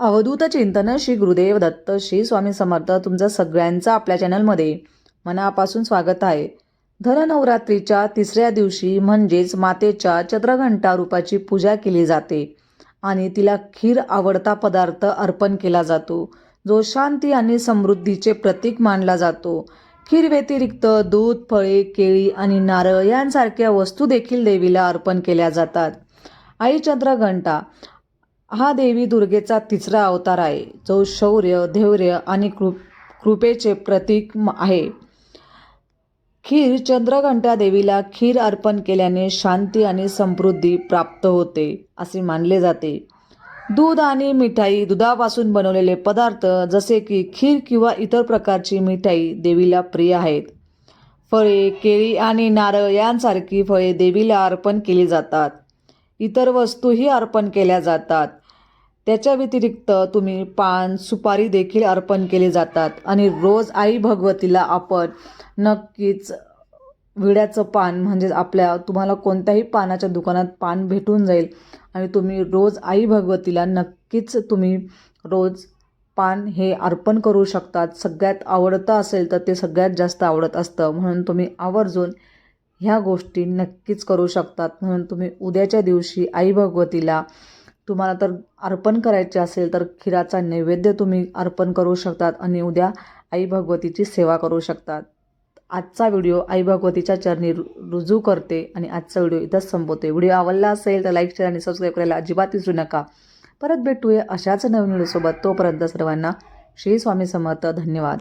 अवधूत चिंतन श्री गुरुदेव दत्त श्री स्वामी समर्थ तुमचं सगळ्यांचं आपल्या चॅनलमध्ये मनापासून स्वागत आहे. धननवरात्रीच्या तिसऱ्या दिवशी म्हणजेच मातेच्या चंद्रघंटा रूपाची पूजा केली जाते आणि तिला खीर आवडता पदार्थ अर्पण केला जातो जो शांती आणि समृद्धीचे प्रतीक मानला जातो. खीर व्यतिरिक्त दूध फळे केळी आणि नारळ यांसारख्या वस्तू देखील देवीला अर्पण केल्या जातात. आई चंद्रघंटा हा देवी दुर्गेचा तिसरा अवतार आहे जो शौर्य धैर्य आणि कृ कृपेचे प्रतीक आहे. खीर चंद्रघंटा देवीला खीर अर्पण केल्याने शांती आणि समृद्धी प्राप्त होते असे मानले जाते. दूध आणि मिठाई दुधापासून बनवलेले पदार्थ जसे की खीर किंवा इतर प्रकारची मिठाई देवीला प्रिय आहेत. फळे केळी आणि नारळ यांसारखी फळे देवीला अर्पण केली जातात. इतर वस्तूही अर्पण केल्या जातात. त्याच्या व्यतिरिक्त तुम्ही पान सुपारी देखील अर्पण केले जातात. आणि रोज आई भगवतीला आपण नक्कीच विड्याचं पान म्हणजे आपल्या तुम्हाला कोणत्याही पानाच्या दुकानात पान भेटून जाईल. आणि तुम्ही रोज आई भगवतीला नक्कीच तुम्ही रोज पान हे अर्पण करू शकतात. सगळ्यात आवडतं असेल तर ते सगळ्यात जास्त आवडत असतं. म्हणून तुम्ही आवर्जून ह्या गोष्टी नक्कीच करू शकतात. म्हणून तुम्ही उद्याच्या दिवशी आई भगवतीला तुम्हाला तर अर्पण करायचे असेल तर खिराचा नैवेद्य तुम्ही अर्पण करू शकतात आणि उद्या आई भगवतीची सेवा करू शकतात. आजचा व्हिडिओ आई भगवतीच्या चरणी रु रुजू करते आणि आजचा व्हिडिओ इथंच संपवते. व्हिडिओ आवडला असेल तर लाईक शेअर आणि सबस्क्राईब करायला अजिबात विसरू नका. परत भेटूया अशाच नवीन व्हिडिओसोबत. तोपर्यंत सर्वांना श्री स्वामी समर्थ. धन्यवाद.